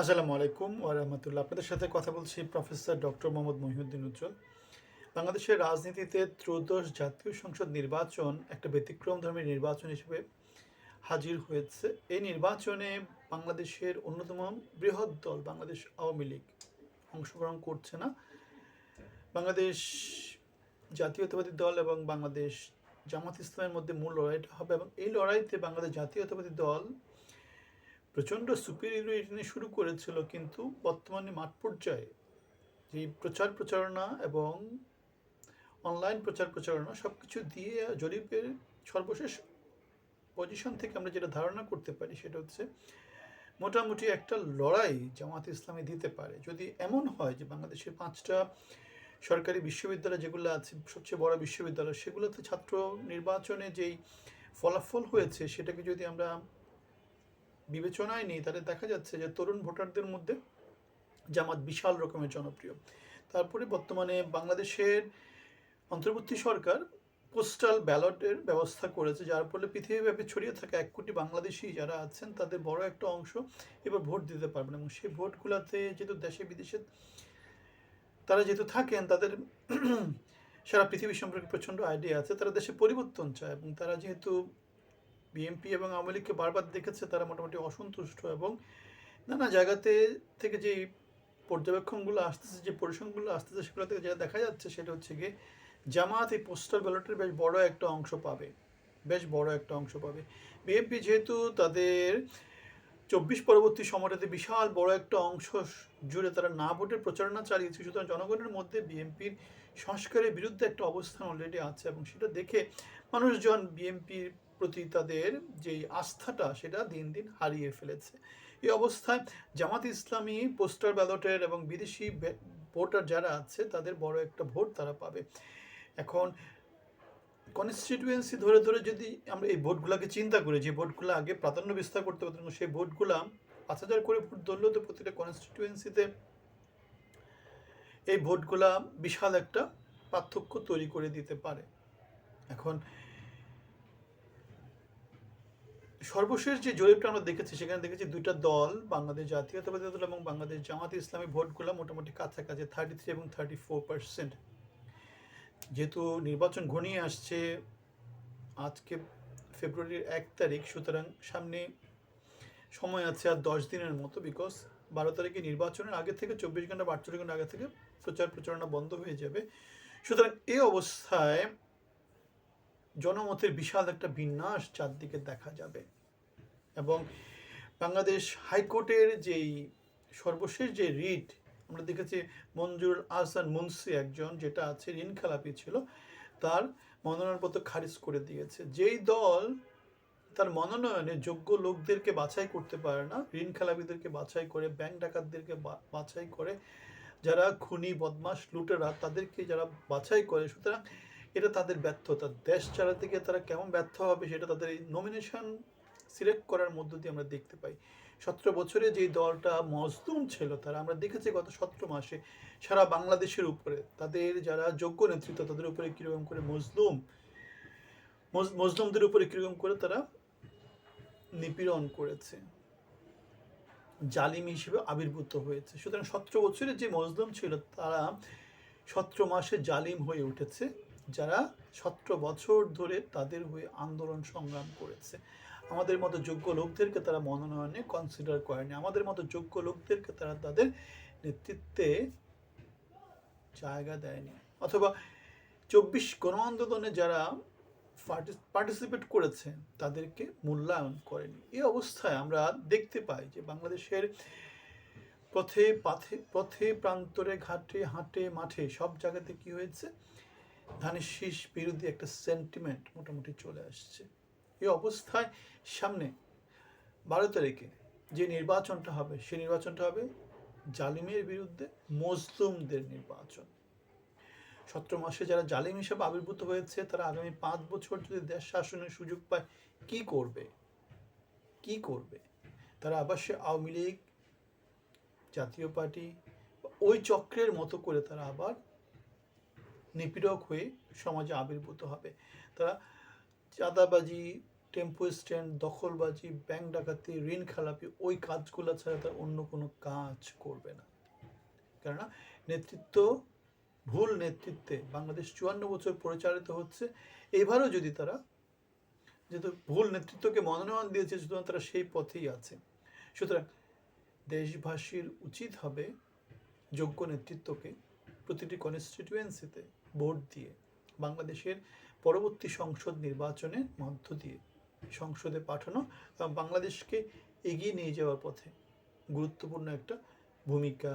আসসালামু আলাইকুম ওরহমতুল্লাহ আপনাদের সাথে কথা বলছি প্রফেসর ডক্টর মোহাম্মদ মহিউদ্দিন উজ্জ্বল। বাংলাদেশের রাজনীতিতে ত্রয়োদশ জাতীয় সংসদ নির্বাচন একটা ব্যতিক্রম ধর্মের নির্বাচন হিসেবে হাজির হয়েছে। এই নির্বাচনে বাংলাদেশের অন্যতম বৃহৎ দল বাংলাদেশ আওয়ামী লীগ অংশগ্রহণ করছে না। বাংলাদেশ জাতীয়তাবাদী দল এবং বাংলাদেশ জামাত ইসলামের মধ্যে মূল লড়াইটা হবে এবং এই লড়াইতে বাংলাদেশ জাতীয়তাবাদী দল প্রচণ্ড সুপিরিয়রিটি নিয়ে শুরু করেছিল, কিন্তু বর্তমানে মাঠ পর্যায়ে যে প্রচার প্রচারণা এবং অনলাইন প্রচার প্রচারণা সব কিছু দিয়ে জরিপের সর্বশেষ পজিশন থেকে আমরা যেটা ধারণা করতে পারি সেটা হচ্ছে মোটামুটি একটা লড়াই জামাত ইসলামী দিতে পারে। যদি এমন হয় যে বাংলাদেশের পাঁচটা সরকারি বিশ্ববিদ্যালয় যেগুলো আছে, সবচেয়ে বড় বিশ্ববিদ্যালয়, সেগুলোতে ছাত্র নির্বাচনে যেই ফলাফল হয়েছে, সেটাকে যদি আমরা বিবেচনায় নেই, তাহলে দেখা যাচ্ছে যে তরুণ ভোটারদের মধ্যে জামাত বিশাল রকমের জনপ্রিয়। তারপরে বর্তমানে বাংলাদেশের অন্তর্বর্তী সরকার পোস্টাল ব্যালটের ব্যবস্থা করেছে, যার ফলে পৃথিবীব্যাপী ছড়িয়ে থাকা এক কোটি বাংলাদেশি যারা আছেন, তাদের বড় একটা অংশ এবার ভোট দিতে পারবেন এবং সেই ভোটগুলোতে যেহেতু দেশে বিদেশে তারা যেহেতু থাকেন, তাদের সারা পৃথিবী সম্পর্কে প্রচণ্ড আইডিয়া আছে, তারা দেশে পরিবর্তন চায় এবং তারা যেহেতু বিএনপি এবং আওয়ামী লীগকে বারবার দেখেছে, তারা মোটামুটি অসন্তুষ্ট এবং নানা জায়গাতে থেকে যে পর্যবেক্ষণগুলো আসতেছে, যে পরিসংখ্যানগুলো আসতেছে, সেগুলো থেকে যেটা দেখা যাচ্ছে সেটা হচ্ছে গিয়ে জামাত এই পোস্টাল ব্যালটের বেশ বড় একটা অংশ পাবে, বেশ বড় একটা অংশ পাবে। বিএনপি যেহেতু তাদের চব্বিশ পরবর্তী সময়টাতে বিশাল বড় একটা অংশ জুড়ে তারা না ভোটের প্রচারণা চালিয়েছে, সুতরাং জনগণের মধ্যে বিএনপির সংস্কারের বিরুদ্ধে একটা অবস্থান অলরেডি আছে এবং সেটা দেখে মানুষজন বিএনপির প্রতি তাদের যেই আস্থাটা, সেটা দিন দিন হারিয়ে ফেলেছে। এই অবস্থায় জামাত ইসলামী, পোস্টার ব্যালটের এবং বিদেশি ভোটার যারা আছে, তাদের বড় একটা ভোট তারা পাবে। এখন কনস্টিটিউয়েন্সি ধরে ধরে যদি আমরা এই ভোটগুলোকে চিন্তা করি, যে ভোটগুলো আগে প্রাধান্য বিস্তার করতে পারতাম সেই ভোটগুলা পাঁচ হাজার করে ভোট ধরলেও তো প্রতিটা কনস্টিটিউয়েন্সিতে এই ভোটগুলা বিশাল একটা পার্থক্য তৈরি করে দিতে পারে। এখন সর্বশেষ যে জরিপটা আমরা দেখেছি, সেখানে দেখেছি দুইটা দল, বাংলাদেশ জাতীয়তাবাদী দল এবং বাংলাদেশ জামাত ইসলামী ভোটগুলো মোটামুটি কাছাকাছি থার্টি থ্রি এবং থার্টি ফোর পার্সেন্ট যেহেতু নির্বাচন ঘনিয়ে আসছে, আজকে ফেব্রুয়ারির এক তারিখ, সুতরাং সামনে সময় আছে আর দশ দিনের মতো বিকজ বারো তারিখে নির্বাচনের আগে থেকে চব্বিশ ঘণ্টা বা আটচল্লিশ ঘণ্টা আগে থেকে প্রচার প্রচারণা বন্ধ হয়ে যাবে। সুতরাং এই অবস্থায় জনমতের বিশাল একটা বিন্যাস চারদিকে দেখা যাবে। এবং বাংলাদেশ হাইকোর্টের যেই সর্বশেষ যে রিট, আমরা দেখেছি মঞ্জুর আহসান মুন্সি একজন, যেটা আছে ঋণ খেলাপি ছিল, তার মনোনয়নপত্র খারিজ করে দিয়েছে। যেই দল তার মনোনয়নে যোগ্য লোকদেরকে বাছাই করতে পারে না ঋণ খেলাপিদেরকে বাছাই করে, ব্যাংক ডাকাতদেরকে বাছাই করে, যারা খুনি বদমাস লুটেরা, তাদেরকে যারা বাছাই করে, সুতরাং এটা তাদের ব্যর্থতা। দেশ চালাতে গিয়ে তারা কেমন ব্যর্থ হবে সেটা তাদের নমিনেশন সিলেক্ট করার মধ্য দিয়ে আমরা দেখতে পাই। সতেরো বছরে যে দলটা মজলুম ছিল তারা, আমরা দেখেছি গত সতেরো মাসে সারা বাংলাদেশের উপরে তাদের যারা যোগ্য নেতৃত্ব তাদের উপরে কীরকম করে মজলুম মজ- মজলুমদের উপরে কীরকম করে তারা নিপীড়ন করেছে, জালিম হিসেবে আবির্ভূত হয়েছে। সুতরাং সতেরো বছরে যে মজলুম ছিল তারা সতেরো মাসে জালিম হয়ে উঠেছে, যারা সতেরো বছর ধরে তাদের হয়ে আন্দোলন সংগ্রাম করেছে। আমাদের মতো যোগ্য লোকদেরকে তারা মনোনয়নে কনসিডার করেনি। আমাদের মতো যোগ্য লোকদেরকে তারা তাদের নেতৃত্বে জায়গা দেয়নি। অথবা চব্বিশ গণ আন্দোলনে যারা পার্টিসিপেট করেছে, তাদেরকে মূল্যায়ন করেনি। এই অবস্থায় আমরা দেখতে পাই যে বাংলাদেশের পথে, পাথে, পথে, প্রান্তরে, ঘাটে, হাটে, মাঠে সব জায়গাতে কি হয়েছে? ধানের শীষ বিরোধী একটা সেন্টিমেন্ট মোটামুটি চলে আসছে। এই অবস্থায় সামনে বারো তারিখে যে নির্বাচনটা হবে সেই নির্বাচনটা হবে জালিমের বিরুদ্ধে মজলুমদের নির্বাচন। সতেরো মাসে যারা জালিম হিসেবে আবির্ভূত হয়েছে, তারা আগামী পাঁচ বছর যদি দেশ শাসনের সুযোগ পায়, কি করবে? কি করবে? তারা আবার সে আওয়ামী লীগ, জাতীয় পার্টি ওই চক্রের মতো করে তারা আবার নিপীড়ক হয়ে সমাজে আবির্ভূত হবে। তারা চাঁদাবাজি, টেম্পো স্ট্যান্ড, দখলবাজি, ব্যাংক ডাকাতি, ঋণ খেলাপি, ওই কাজগুলো ছাড়া তার অন্য কোনো কাজ করবে না। কেননা নেতৃত্ব, ভুল নেতৃত্বে বাংলাদেশ চুয়ান্ন বছর পরিচালিত হচ্ছে। এবারও যদি তারা যেহেতু ভুল নেতৃত্বকে মনোনয়ন দিয়েছে, সুতরাং তারা সেই পথেই আছে। সুতরাং দেশবাসীর উচিত হবে যোগ্য নেতৃত্বকে প্রতিটি কনস্টিটিউয়েন্সিতে ভোট দিয়ে বাংলাদেশের পরবর্তী সংসদ নির্বাচনের মধ্য দিয়ে সংসদে পাঠানো এবং বাংলাদেশকে এগিয়ে নিয়ে যাওয়ার পথে গুরুত্বপূর্ণ একটা ভূমিকা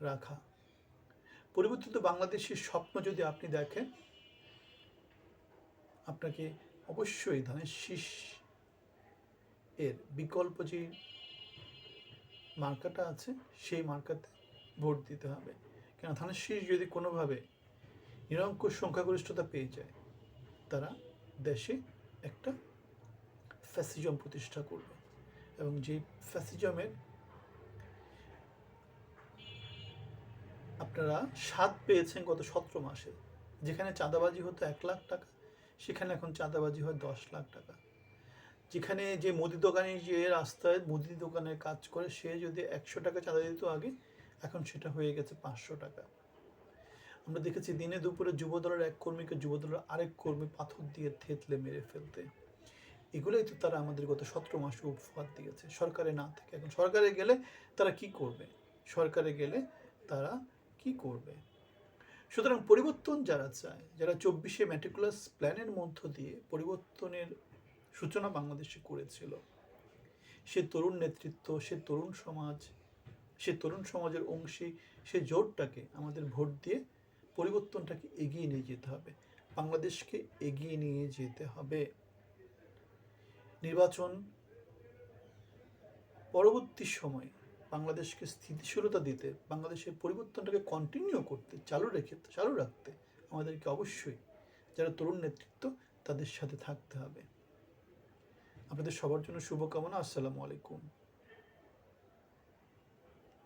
রাখা। পরিবর্তিত বাংলাদেশের স্বপ্ন যদি আপনি দেখেন, আপনাকে অবশ্যই ধানের শীষ এর বিকল্প যে মার্কাটা আছে, সেই মার্কাতে ভোট দিতে হবে। কেন ধানের শীষ যদি কোনোভাবে নিরঙ্কুশ সংখ্যাগরিষ্ঠতা পেয়ে যায় তারা দেশে একটা ফ্যাসিজম প্রতিষ্ঠা করবে এবং যে ফ্যাসিজমের আপনারা স্বাদ পেয়েছেন গত সতেরো মাসে, যেখানে চাঁদাবাজি হতো এক লাখ টাকা, সেখানে এখন চাঁদাবাজি হয় দশ লাখ টাকা। যেখানে যে মুদি দোকানে যে রাস্তায় মুদি দোকানের কাজ করে, সে যদি একশো টাকা চাঁদা দিত আগে, এখন সেটা হয়ে গেছে পাঁচশো টাকা। আমরা দেখেছি দিনে দুপুরে যুবদলের এক কর্মীকে যুবদলের আরেক কর্মী পাথর দিয়ে থেতলে মেরে ফেলতে। এগুলোই তো তারা আমাদের গত সতেরো মাসে উপহার দিয়েছে। সরকারে না থেকে। এখন সরকারে গেলে তারা কি করবে? সরকারে গেলে তারা কি করবে? সুতরাং পরিবর্তন যারা চায়, যারা চব্বিশে ম্যাটিকুলাস প্ল্যানের মধ্য দিয়ে পরিবর্তনের সূচনা বাংলাদেশে করেছিল, সে তরুণ নেতৃত্ব, সে তরুণ সমাজ, সে তরুণ সমাজের অংশী, সে জোটটাকে আমাদের ভোট দিয়ে পরিবর্তনটাকে এগিয়ে নিয়ে যেতে হবে? বাংলাদেশকে এগিয়ে নিয়ে যেতে হবে। নির্বাচন পরবর্তী সময়ে বাংলাদেশকে স্থিতিশীলতা দিতে, বাংলাদেশের পরিবর্তনটাকে কন্টিনিউ করতে, চালু রেখে, চালু রাখতে আমাদেরকে অবশ্যই যারা তরুণ নেতৃত্ব তাদের সাথে থাকতে হবে। আপনাদের সবার জন্য শুভকামনা। আসসালামু আলাইকুম।